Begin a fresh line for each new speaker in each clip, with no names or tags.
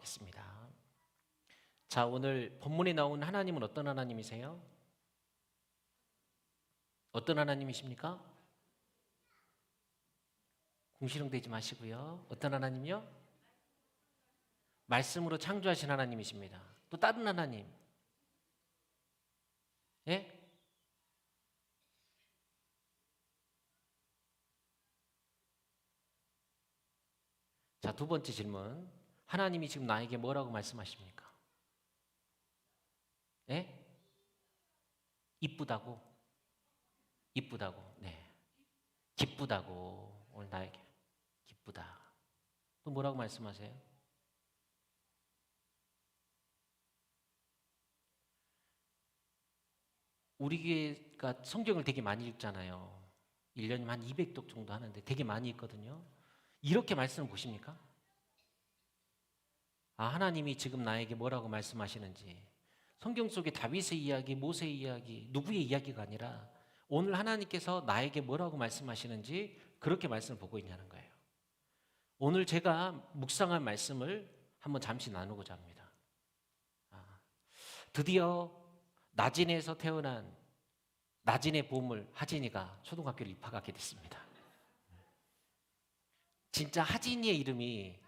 기도하겠습니다. 자, 오늘 본문에 나온 하나님은 어떤 하나님이세요? 어떤 하나님이십니까? 궁시렁대지 마시고요. 어떤 하나님이요? 말씀으로 창조하신 하나님이십니다. 또 다른 하나님. 예? 자, 두 번째 질문. 하나님이 지금 나에게 뭐라고 말씀하십니까? 예? 이쁘다고? 이쁘다고. 네. 기쁘다고. 오늘 나에게 기쁘다. 또 뭐라고 말씀하세요? 우리 교회가 성경을 되게 많이 읽잖아요. 1년이면 한 200독 정도 하는데 되게 많이 읽거든요. 이렇게 말씀을 보십니까? 아, 하나님이 지금 나에게 뭐라고 말씀하시는지. 성경 속에 다윗의 이야기, 모세의 이야기, 누구의 이야기가 아니라 오늘 하나님께서 나에게 뭐라고 말씀하시는지 그렇게 말씀을 보고 있냐는 거예요. 오늘 제가 묵상한 말씀을 한번 잠시 나누고자 합니다. 아, 드디어 나진에서 태어난 나진의 보물 하진이가 초등학교를 입학하게 됐습니다. 진짜 하진이의 이름이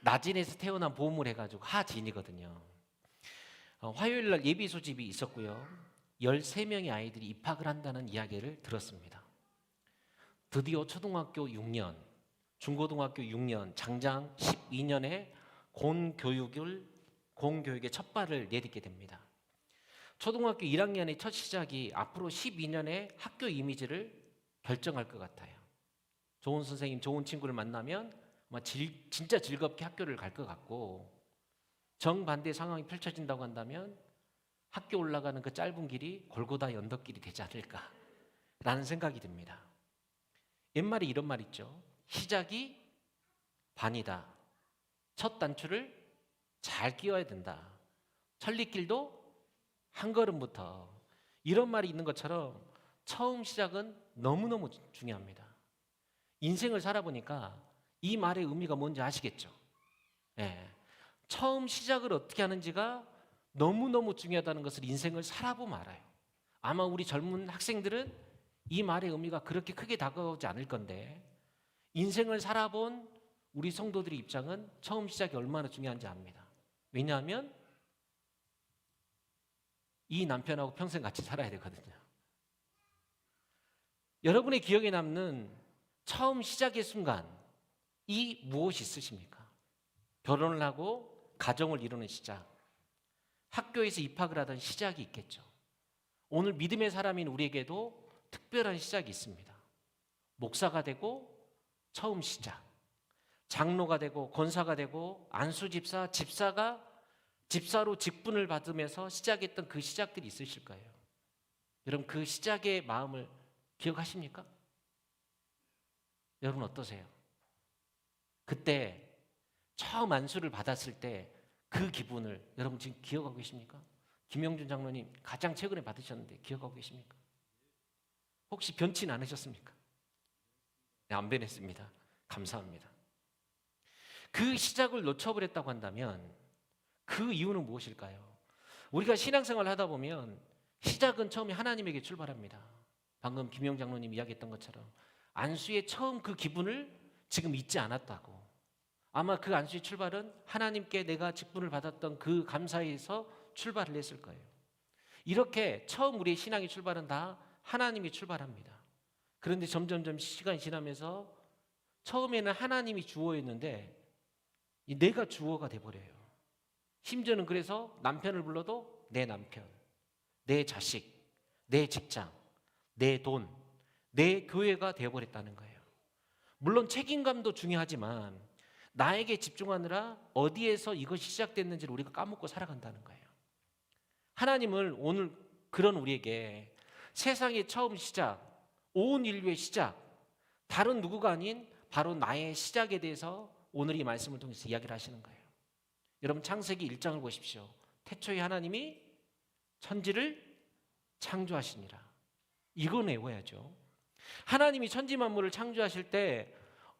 나진에서 태어난 보물 해가지고 하진이거든요. 어, 화요일 날 예비 소집이 있었고요. 13명의 아이들이 입학을 한다는 이야기를 들었습니다. 드디어 초등학교 6년, 중고등학교 6년, 장장 12년의 공교육을 공교육의 첫 발을 내딛게 됩니다. 초등학교 1학년의 첫 시작이 앞으로 12년의 학교 이미지를 결정할 것 같아요. 좋은 선생님, 좋은 친구를 만나면 아마 질, 진짜 즐겁게 학교를 갈 것 같고 정반대 상황이 펼쳐진다고 한다면 학교 올라가는 그 짧은 길이 골고다 연덕길이 되지 않을까라는 생각이 듭니다. 옛말에 이런 말 있죠. 시작이 반이다. 첫 단추를 잘 끼워야 된다. 천리길도 한 걸음부터 이런 말이 있는 것처럼 처음 시작은 너무너무 중요합니다. 인생을 살아보니까 이 말의 의미가 뭔지 아시겠죠? 예. 처음 시작을 어떻게 하는지가 너무너무 중요하다는 것을 인생을 살아보면 알아요. 아마 우리 젊은 학생들은 이 말의 의미가 그렇게 크게 다가오지 않을 건데 인생을 살아본 우리 성도들의 입장은 처음 시작이 얼마나 중요한지 압니다. 왜냐하면 이 남편하고 평생 같이 살아야 되거든요. 여러분의 기억에 남는 처음 시작의 순간 이 무엇이 있으십니까? 결혼을 하고 가정을 이루는 시작, 학교에서 입학을 하던 시작이 있겠죠. 오늘 믿음의 사람인 우리에게도 특별한 시작이 있습니다. 목사가 되고 처음 시작, 장로가 되고 권사가 되고 안수 집사, 집사가 집사로 직분을 받으면서 시작했던 그 시작들이 있으실 거예요. 여러분 그 시작의 마음을 기억하십니까? 여러분 어떠세요? 그때 처음 안수를 받았을 때 그 기분을 여러분 지금 기억하고 계십니까? 김영준 장로님 가장 최근에 받으셨는데 기억하고 계십니까? 혹시 변치는 않으셨습니까? 네, 안 변했습니다. 감사합니다. 그 시작을 놓쳐버렸다고 한다면 그 이유는 무엇일까요? 우리가 신앙생활 하다 보면 시작은 처음에 하나님에게 출발합니다. 방금 김영 장로님 이야기했던 것처럼 안수의 처음 그 기분을 지금 잊지 않았다고. 아마 그 안수의 출발은 하나님께 내가 직분을 받았던 그 감사에서 출발을 했을 거예요. 이렇게 처음 우리의 신앙의 출발은 다 하나님이 출발합니다. 그런데 점점점 시간이 지나면서 처음에는 하나님이 주어였는데 내가 주어가 돼버려요. 심지어는 그래서 남편을 불러도 내 남편, 내 자식, 내 직장, 내 돈, 내 교회가 되어버렸다는 거예요. 물론 책임감도 중요하지만 나에게 집중하느라 어디에서 이것이 시작됐는지를 우리가 까먹고 살아간다는 거예요. 하나님을 오늘 그런 우리에게 세상의 처음 시작, 온 인류의 시작, 다른 누구가 아닌 바로 나의 시작에 대해서 오늘 이 말씀을 통해서 이야기를 하시는 거예요. 여러분 창세기 1장을 보십시오. 태초에 하나님이 천지를 창조하시니라. 이거 외워야죠. 하나님이 천지 만물을 창조하실 때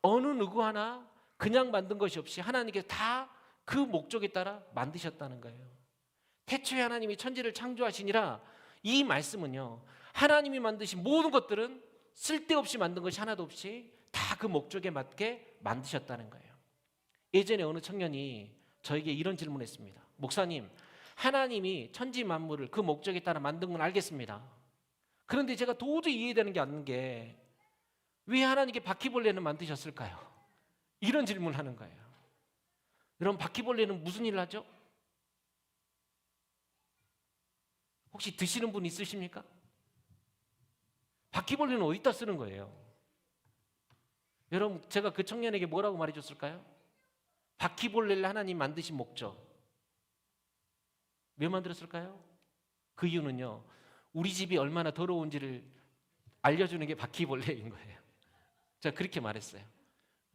어느 누구 하나 그냥 만든 것이 없이 하나님께서 다 그 목적에 따라 만드셨다는 거예요. 태초에 하나님이 천지를 창조하시니라 이 말씀은요. 하나님이 만드신 모든 것들은 쓸데없이 만든 것이 하나도 없이 다 그 목적에 맞게 만드셨다는 거예요. 예전에 어느 청년이 저에게 이런 질문했습니다. 목사님, 하나님이 천지 만물을 그 목적에 따라 만든 건 알겠습니다. 그런데 제가 도저히 이해되는 게 않는 게 왜 하나님께 바퀴벌레는 만드셨을까요? 이런 질문을 하는 거예요. 여러분 바퀴벌레는 무슨 일을 하죠? 혹시 드시는 분 있으십니까? 바퀴벌레는 어디다 쓰는 거예요? 여러분 제가 그 청년에게 뭐라고 말해줬을까요? 바퀴벌레를 하나님 만드신 목적 왜 만들었을까요? 그 이유는요 우리 집이 얼마나 더러운지를 알려주는 게 바퀴벌레인 거예요. 제가 그렇게 말했어요.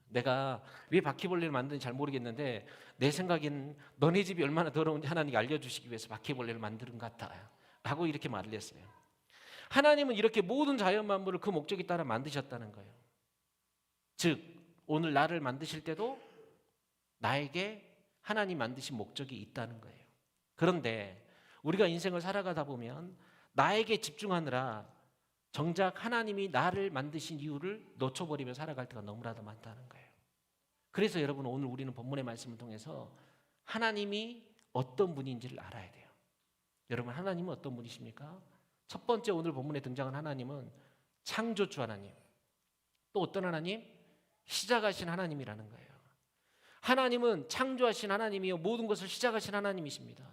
내가 왜 바퀴벌레를 만드는지 잘 모르겠는데 내 생각엔 너네 집이 얼마나 더러운지 하나님이 알려주시기 위해서 바퀴벌레를 만드는 것 같아요. 라고 이렇게 말을 했어요. 하나님은 이렇게 모든 자연 만물을 그 목적에 따라 만드셨다는 거예요. 즉 오늘 나를 만드실 때도 나에게 하나님 만드신 목적이 있다는 거예요. 그런데 우리가 인생을 살아가다 보면 나에게 집중하느라 정작 하나님이 나를 만드신 이유를 놓쳐버리며 살아갈 때가 너무나도 많다는 거예요. 그래서 여러분 오늘 우리는 본문의 말씀을 통해서 하나님이 어떤 분인지를 알아야 돼요. 여러분 하나님은 어떤 분이십니까? 첫 번째 오늘 본문에 등장한 하나님은 창조주 하나님. 또 어떤 하나님? 시작하신 하나님이라는 거예요. 하나님은 창조하신 하나님이요 모든 것을 시작하신 하나님이십니다.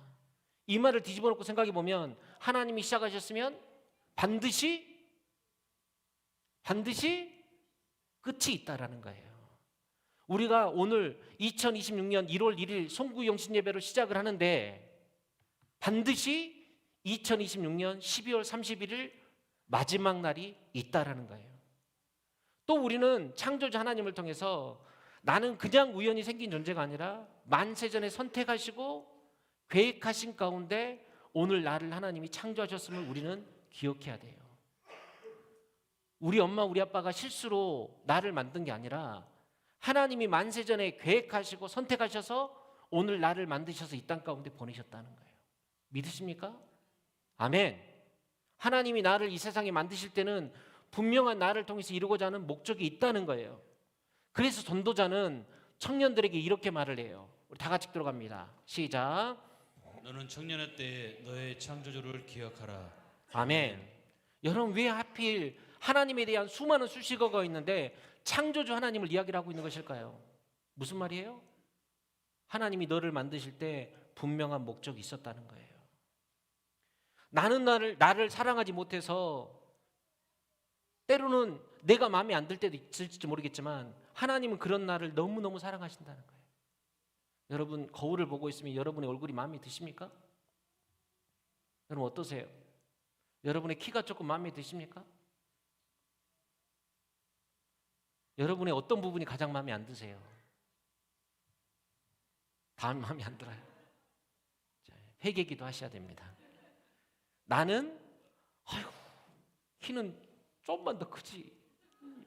이 말을 뒤집어 놓고 생각해 보면 하나님이 시작하셨으면 반드시 반드시 끝이 있다라는 거예요. 우리가 오늘 2026년 1월 1일 송구 영신 예배로 시작을 하는데 반드시 2026년 12월 31일 마지막 날이 있다라는 거예요. 또 우리는 창조자 하나님을 통해서 나는 그냥 우연히 생긴 존재가 아니라 만세전에 선택하시고 계획하신 가운데 오늘 나를 하나님이 창조하셨음을 우리는 기억해야 돼요. 우리 엄마 우리 아빠가 실수로 나를 만든 게 아니라 하나님이 만세전에 계획하시고 선택하셔서 오늘 나를 만드셔서 이 땅 가운데 보내셨다는 거예요. 믿으십니까? 아멘. 하나님이 나를 이 세상에 만드실 때는 분명한 나를 통해서 이루고자 하는 목적이 있다는 거예요. 그래서 전도자는 청년들에게 이렇게 말을 해요. 우리 다 같이 들어갑니다. 시작.
너는 청년의 때에 너의 창조주를 기억하라.
아멘. 여러분 왜 하필 하나님에 대한 수많은 수식어가 있는데 창조주 하나님을 이야기를 하고 있는 것일까요? 무슨 말이에요? 하나님이 너를 만드실 때 분명한 목적이 있었다는 거예요. 나는 나를 나를 사랑하지 못해서 때로는 내가 마음에 안 들 때도 있을지 모르겠지만 하나님은 그런 나를 너무너무 사랑하신다는 거예요. 여러분 거울을 보고 있으면 여러분의 얼굴이 마음에 드십니까? 여러분 어떠세요? 여러분의 키가 조금 마음에 드십니까? 여러분의 어떤 부분이 가장 마음에 안 드세요? 다 마음에 안 들어요. 자, 회개기도 하셔야 됩니다. 나는 아이고 키는 좀만 더 크지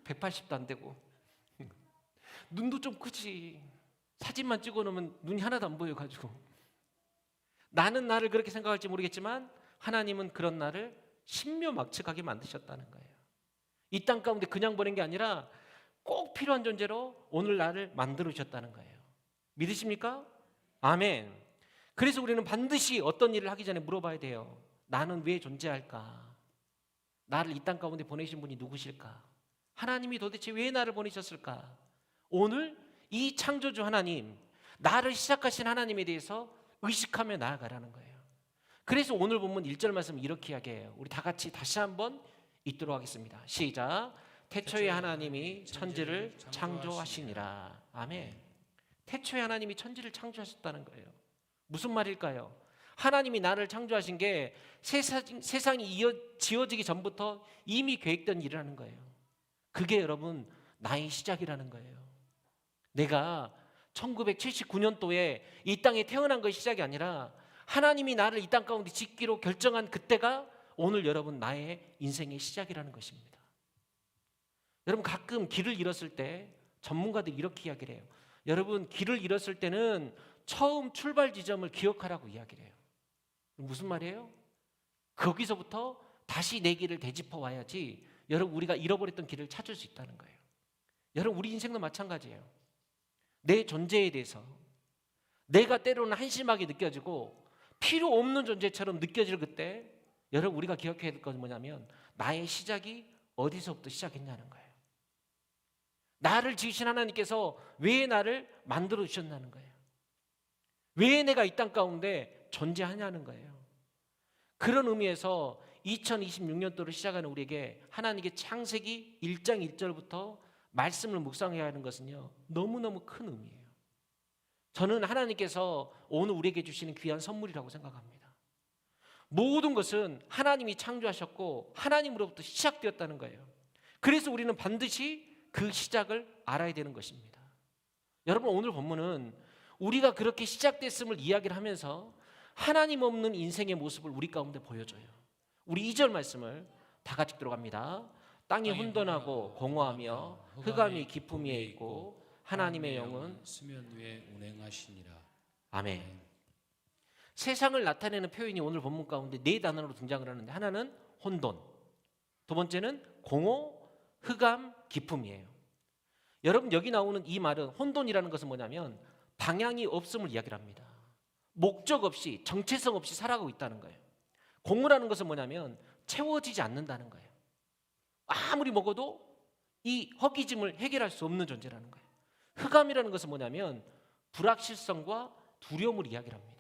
180도 안 되고 눈도 좀 크지 사진만 찍어 놓으면 눈이 하나도 안 보여 가지고 나는 나를 그렇게 생각할지 모르겠지만 하나님은 그런 나를 신묘막측하게 만드셨다는 거예요. 이 땅 가운데 그냥 보낸 게 아니라 꼭 필요한 존재로 오늘 나를 만들어 주셨다는 거예요. 믿으십니까? 아멘. 그래서 우리는 반드시 어떤 일을 하기 전에 물어봐야 돼요. 나는 왜 존재할까? 나를 이 땅 가운데 보내신 분이 누구실까? 하나님이 도대체 왜 나를 보내셨을까? 오늘 이 창조주 하나님, 나를 시작하신 하나님에 대해서 의식하며 나아가라는 거예요. 그래서 오늘 본문 1절 말씀 이렇게 이야기해요. 우리 다 같이 다시 한번 읽도록 하겠습니다. 시작. 태초에 하나님이 천지를 창조하시니라. 아멘. 태초에 하나님이 천지를 창조하셨다는 거예요. 무슨 말일까요? 하나님이 나를 창조하신 게 세상, 세상이 이어, 지어지기 전부터 이미 계획된 일이라는 거예요. 그게 여러분 나의 시작이라는 거예요. 내가 1979년도에 이 땅에 태어난 것이 시작이 아니라 하나님이 나를 이 땅 가운데 짓기로 결정한 그때가 오늘 여러분 나의 인생의 시작이라는 것입니다. 여러분 가끔 길을 잃었을 때 전문가들이 이렇게 이야기를 해요. 여러분 길을 잃었을 때는 처음 출발 지점을 기억하라고 이야기를 해요. 무슨 말이에요? 거기서부터 다시 내 길을 되짚어 와야지 여러분 우리가 잃어버렸던 길을 찾을 수 있다는 거예요. 여러분 우리 인생도 마찬가지예요. 내 존재에 대해서 내가 때로는 한심하게 느껴지고 필요 없는 존재처럼 느껴질 그때 여러분 우리가 기억해야 될 것은 뭐냐면 나의 시작이 어디서부터 시작했냐는 거예요. 나를 지으신 하나님께서 왜 나를 만들어 주셨냐는 거예요. 왜 내가 이 땅 가운데 존재하냐는 거예요. 그런 의미에서 2026년도를 시작하는 우리에게 하나님께 창세기 1장 1절부터 말씀을 묵상해야 하는 것은요. 너무너무 큰 의미예요. 저는 하나님께서 오늘 우리에게 주시는 귀한 선물이라고 생각합니다. 모든 것은 하나님이 창조하셨고 하나님으로부터 시작되었다는 거예요. 그래서 우리는 반드시 그 시작을 알아야 되는 것입니다. 여러분 오늘 본문은 우리가 그렇게 시작됐음을 이야기를 하면서 하나님 없는 인생의 모습을 우리 가운데 보여줘요. 우리 2절 말씀을 다 같이 들어갑니다. 땅이 혼돈하고 공허하며 흑암이 깊음 위에 있고 하나님의 영은
수면 위에 운행하시니라.
아멘. 세상을 나타내는 표현이 오늘 본문 가운데 네 단어로 등장을 하는데 하나는 혼돈, 두 번째는 공허, 흑암, 기품이에요. 여러분 여기 나오는 이 말은 혼돈이라는 것은 뭐냐면 방향이 없음을 이야기를 합니다. 목적 없이 정체성 없이 살아가고 있다는 거예요. 공허라는 것은 뭐냐면 채워지지 않는다는 거예요. 아무리 먹어도 이 허기짐을 해결할 수 없는 존재라는 거예요. 흑암이라는 것은 뭐냐면 불확실성과 두려움을 이야기를 합니다.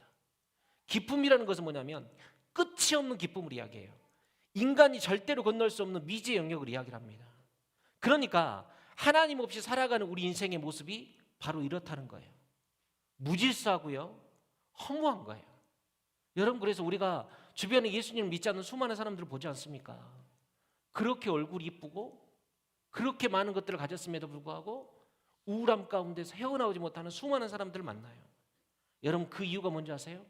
기쁨이라는 것은 뭐냐면 끝이 없는 기쁨을 이야기해요. 인간이 절대로 건널 수 없는 미지의 영역을 이야기를 합니다. 그러니까 하나님 없이 살아가는 우리 인생의 모습이 바로 이렇다는 거예요. 무질서하고요. 허무한 거예요. 여러분 그래서 우리가 주변에 예수님을 믿지 않는 수많은 사람들을 보지 않습니까? 그렇게 얼굴이 이쁘고 그렇게 많은 것들을 가졌음에도 불구하고 우울함 가운데서 헤어나오지 못하는 수많은 사람들을 만나요. 여러분 그 이유가 뭔지 아세요?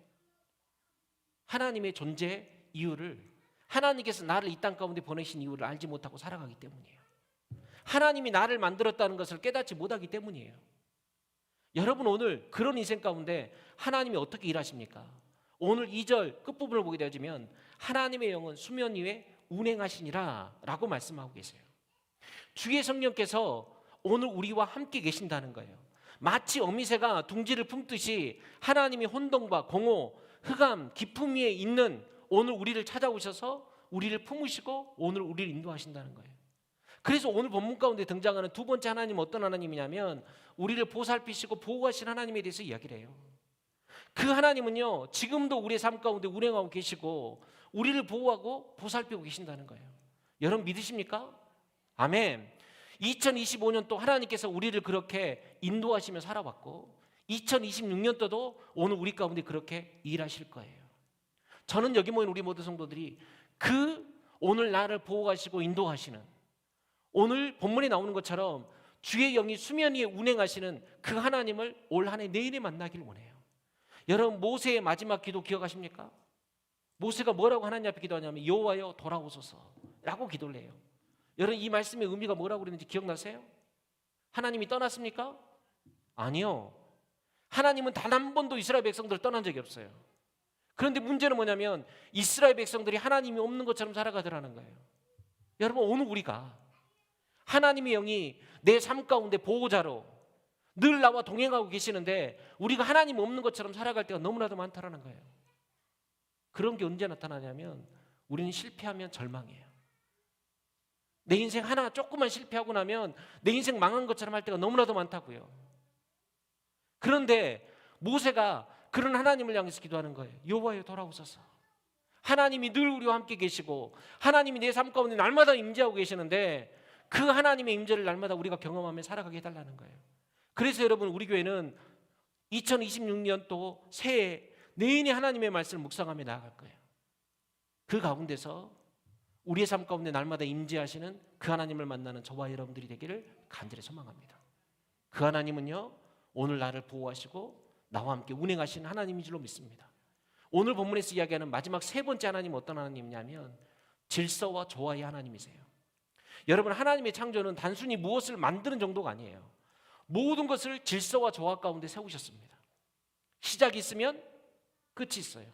하나님의 존재 이유를 하나님께서 나를 이 땅 가운데 보내신 이유를 알지 못하고 살아가기 때문이에요. 하나님이 나를 만들었다는 것을 깨닫지 못하기 때문이에요. 여러분 오늘 그런 인생 가운데 하나님이 어떻게 일하십니까? 오늘 2절 끝부분을 보게 되어지면 하나님의 영은 수면 위에 운행하시니라 라고 말씀하고 계세요. 주의 성령께서 오늘 우리와 함께 계신다는 거예요. 마치 어미새가 둥지를 품듯이 하나님이 혼돈과 공허, 흑암, 기품 위에 있는 오늘 우리를 찾아오셔서 우리를 품으시고 오늘 우리를 인도하신다는 거예요. 그래서 오늘 본문 가운데 등장하는 두 번째 하나님 어떤 하나님이냐면 우리를 보살피시고 보호하신 하나님에 대해서 이야기를 해요. 그 하나님은요 지금도 우리의 삶 가운데 운행하고 계시고 우리를 보호하고 보살피고 계신다는 거예요. 여러분 믿으십니까? 아멘. 2025년 또 하나님께서 우리를 그렇게 인도하시며 살아왔고 2026년 도도 오늘 우리 가운데 그렇게 일하실 거예요. 저는 여기 모인 우리 모든 성도들이 그 오늘 나를 보호하시고 인도하시는 오늘 본문에 나오는 것처럼 주의 영이 수면 위에 운행하시는 그 하나님을 올 한해 내일에 만나길 원해요. 여러분 모세의 마지막 기도 기억하십니까? 모세가 뭐라고 하나님 앞에 기도하냐면 여호와여 돌아오소서라고 기도를 해요. 여러분 이 말씀의 의미가 뭐라고 그러는지 기억나세요? 하나님이 떠났습니까? 아니요. 하나님은 단 한 번도 이스라엘 백성들을 떠난 적이 없어요. 그런데 문제는 뭐냐면 이스라엘 백성들이 하나님이 없는 것처럼 살아가더라는 거예요. 여러분 오늘 우리가 하나님의 영이 내 삶 가운데 보호자로 늘 나와 동행하고 계시는데 우리가 하나님 없는 것처럼 살아갈 때가 너무나도 많다라는 거예요. 그런 게 언제 나타나냐면 우리는 실패하면 절망해요. 내 인생 하나 조금만 실패하고 나면 내 인생 망한 것처럼 할 때가 너무나도 많다고요. 그런데 모세가 그런 하나님을 향해서 기도하는 거예요. 여호와여 돌아오소서. 하나님이 늘 우리와 함께 계시고 하나님이 내 삶 가운데 날마다 임재하고 계시는데 그 하나님의 임재를 날마다 우리가 경험하며 살아가게 해달라는 거예요. 그래서 여러분 우리 교회는 2026년 또 새해 내인의 하나님의 말씀을 묵상하며 나아갈 거예요. 그 가운데서 우리의 삶 가운데 날마다 임재하시는 그 하나님을 만나는 저와 여러분들이 되기를 간절히 소망합니다. 그 하나님은요 오늘 나를 보호하시고 나와 함께 운행하시는 하나님인 줄로 믿습니다. 오늘 본문에서 이야기하는 마지막 세 번째 하나님은 어떤 하나님이냐면 질서와 조화의 하나님이세요. 여러분 하나님의 창조는 단순히 무엇을 만드는 정도가 아니에요. 모든 것을 질서와 조화 가운데 세우셨습니다. 시작이 있으면 끝이 있어요.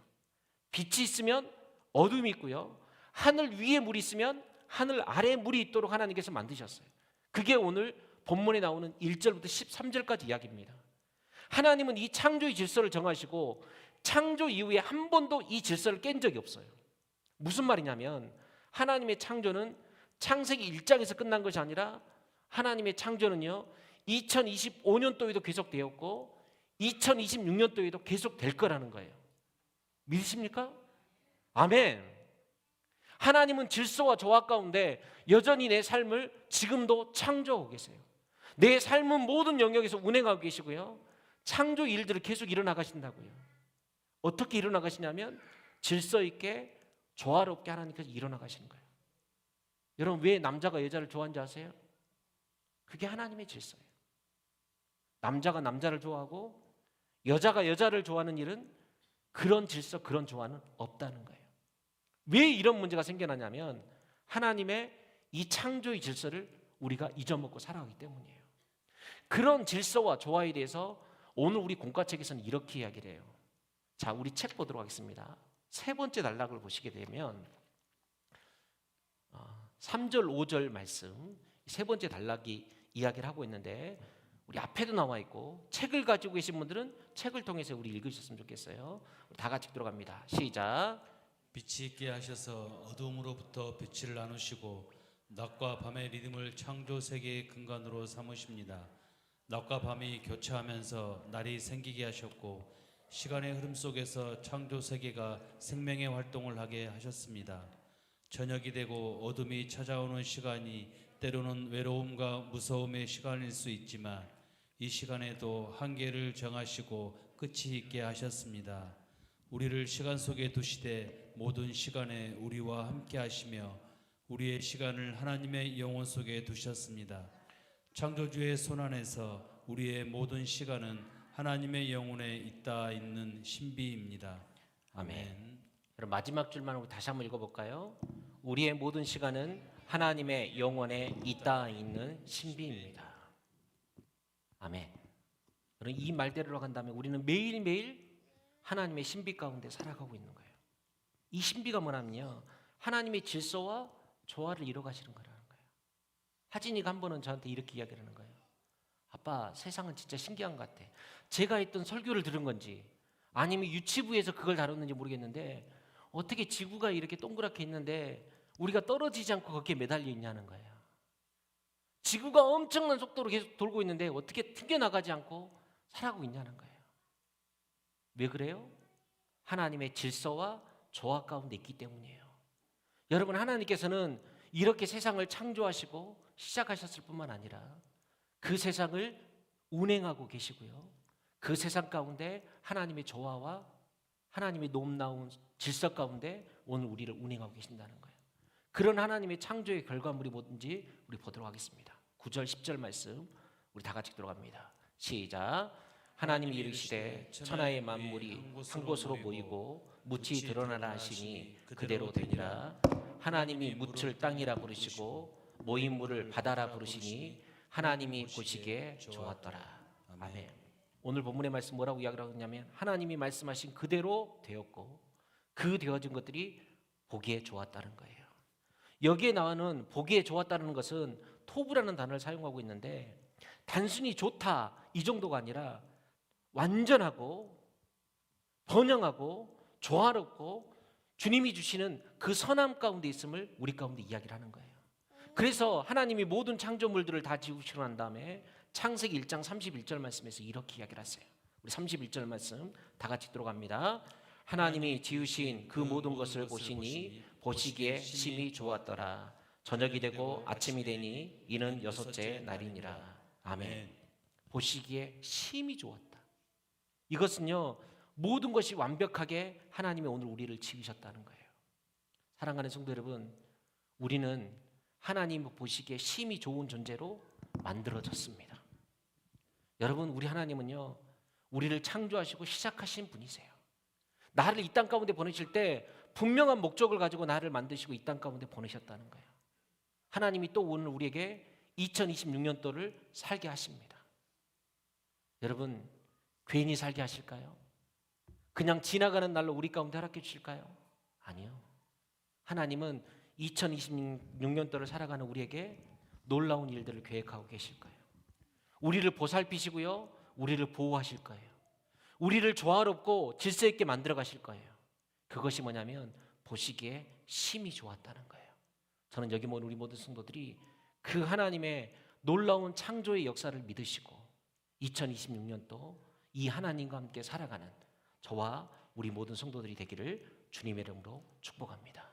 빛이 있으면 어둠이 있고요. 하늘 위에 물이 있으면 하늘 아래에 물이 있도록 하나님께서 만드셨어요. 그게 오늘 본문에 나오는 1절부터 13절까지 이야기입니다. 하나님은 이 창조의 질서를 정하시고 창조 이후에 한 번도 이 질서를 깬 적이 없어요. 무슨 말이냐면 하나님의 창조는 창세기 1장에서 끝난 것이 아니라 하나님의 창조는요. 2025년도에도 계속되었고 2026년도에도 계속 될 거라는 거예요. 믿으십니까? 아멘. 하나님은 질서와 조화 가운데 여전히 내 삶을 지금도 창조하고 계세요. 내 삶은 모든 영역에서 운행하고 계시고요. 창조 일들을 계속 일어나 가신다고요. 어떻게 일어나 가시냐면 질서 있게 조화롭게 하나님께서 일어나 가시는 거예요. 여러분 왜 남자가 여자를 좋아하는지 아세요? 그게 하나님의 질서예요. 남자가 남자를 좋아하고 여자가 여자를 좋아하는 일은 그런 질서, 그런 조화는 없다는 거예요. 왜 이런 문제가 생겨나냐면 하나님의 이 창조의 질서를 우리가 잊어먹고 살아가기 때문이에요. 그런 질서와 조화에 대해서 오늘 우리 공과책에서는 이렇게 이야기를 해요. 자, 우리 책 보도록 하겠습니다. 세 번째 단락을 보시게 되면 3절, 5절 말씀 세 번째 단락이 이야기를 하고 있는데 우리 앞에도 나와 있고 책을 가지고 계신 분들은 책을 통해서 우리 읽으셨으면 좋겠어요. 다 같이 들어갑니다. 시작.
빛이 있게 하셔서 어둠으로부터 빛을 나누시고 낮과 밤의 리듬을 창조 세계의 근간으로 삼으십니다. 낮과 밤이 교차하면서 날이 생기게 하셨고 시간의 흐름 속에서 창조 세계가 생명의 활동을 하게 하셨습니다. 저녁이 되고 어둠이 찾아오는 시간이 때로는 외로움과 무서움의 시간일 수 있지만 이 시간에도 한계를 정하시고 끝이 있게 하셨습니다. 우리를 시간 속에 두시되 모든 시간에 우리와 함께 하시며 우리의 시간을 하나님의 영혼 속에 두셨습니다. 창조주의 손 안에서 우리의 모든 시간은 하나님의 영혼에 있다 있는 신비입니다.
아멘. 그럼 마지막 줄만 다시 한번 읽어볼까요? 우리의 모든 시간은 하나님의 영원에 있다 있는 신비입니다. 아멘. 그럼 이 말대로 간다면 우리는 매일매일 하나님의 신비 가운데 살아가고 있는 거예요. 이 신비가 뭐냐면요. 하나님의 질서와 조화를 이뤄가시는 거라는 거예요. 하진이가 한 번은 저한테 이렇게 이야기를 하는 거예요. 아빠, 세상은 진짜 신기한 것 같아. 제가 했던 설교를 들은 건지 아니면 유치부에서 그걸 다뤘는지 모르겠는데 어떻게 지구가 이렇게 동그랗게 있는데 우리가 떨어지지 않고 거기에 매달려 있냐는 거예요. 지구가 엄청난 속도로 계속 돌고 있는데 어떻게 튕겨나가지 않고 살아가고 있냐는 거예요. 왜 그래요? 하나님의 질서와 조화 가운데 있기 때문이에요. 여러분 하나님께서는 이렇게 세상을 창조하시고 시작하셨을 뿐만 아니라 그 세상을 운행하고 계시고요. 그 세상 가운데 하나님의 조화와 하나님의 높나운 질서 가운데 오늘 우리를 운행하고 계신다는 거예요. 그런 하나님의 창조의 결과물이 뭐든지 우리 보도록 하겠습니다. 9절 10절 말씀 우리 다 같이 들어갑니다. 시작. 하나님이 이르시되 천하의 만물이 한 곳으로 모이고 묻이 드러나라 하시니 그대로 되니라. 하나님이 묻을 땅이라 부르시고 모인 물을 바다라 부르시니 하나님이 보시기에 좋았더라. 아멘. 오늘 본문의 말씀 뭐라고 이야기를 하냐면 하나님이 말씀하신 그대로 되었고 그 되어진 것들이 보기에 좋았다는 거예요. 여기에 나오는 보기에 좋았다는 것은 토부라는 단어를 사용하고 있는데 단순히 좋다 이 정도가 아니라 완전하고 번영하고 조화롭고 주님이 주시는 그 선함 가운데 있음을 우리 가운데 이야기를 하는 거예요. 그래서 하나님이 모든 창조물들을 다 지으시고 난 다음에 창세기 1장 31절 말씀에서 이렇게 이야기를 하세요. 우리 31절 말씀 다 같이 들어갑니다. 하나님이 지으신 그 모든 것을 보시니 보시기에 심히 좋았더라. 저녁이 되고 아침이 되니 이는 여섯째 날이니라. 아멘. 보시기에 심히 좋았다. 이것은요 모든 것이 완벽하게 하나님이 오늘 우리를 지으셨다는 거예요. 사랑하는 성도 여러분, 우리는 하나님 보시기에 심히 좋은 존재로 만들어졌습니다. 여러분, 우리 하나님은요 우리를 창조하시고 시작하신 분이세요. 나를 이 땅 가운데 보내실 때 분명한 목적을 가지고 나를 만드시고 이 땅 가운데 보내셨다는 거예요. 하나님이 또 오늘 우리에게 2026년도를 살게 하십니다. 여러분, 괜히 살게 하실까요? 그냥 지나가는 날로 우리 가운데 허락해 주실까요? 아니요. 하나님은 2026년도를 살아가는 우리에게 놀라운 일들을 계획하고 계실 거예요. 우리를 보살피시고요. 우리를 보호하실 거예요. 우리를 조화롭고 질서 있게 만들어 가실 거예요. 그것이 뭐냐면 보시기에 심히 좋았다는 거예요. 저는 여기 모인 우리 모든 성도들이 그 하나님의 놀라운 창조의 역사를 믿으시고 2026년도 이 하나님과 함께 살아가는 저와 우리 모든 성도들이 되기를 주님의 이름으로 축복합니다.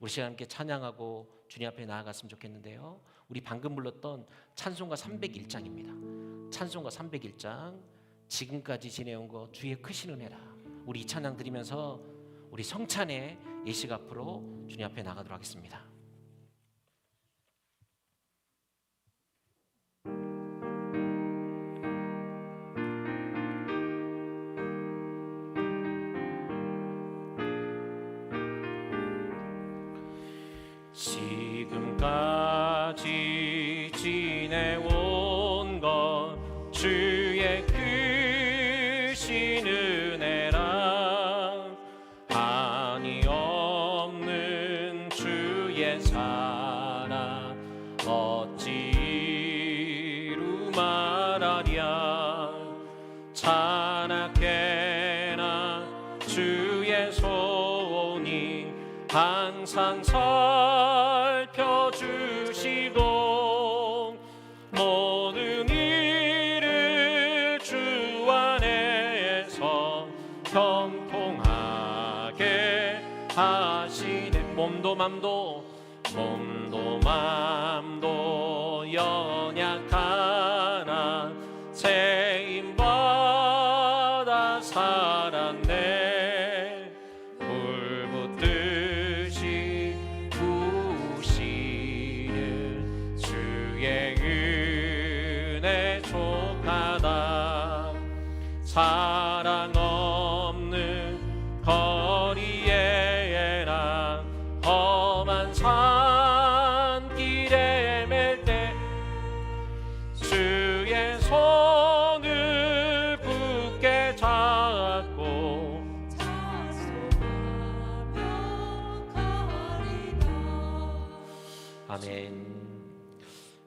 우리 시간 함께 찬양하고 주님 앞에 나아갔으면 좋겠는데요. 우리 방금 불렀던 찬송가 301장입니다. 찬송가 301장 지금까지 지내온 거 주의 크신 은혜라. 우리 이 찬양 드리면서 우리 성찬의 예식 앞으로 주님 앞에 나가도록 하겠습니다. 맘도 몸도 맘도 연약하나. 세임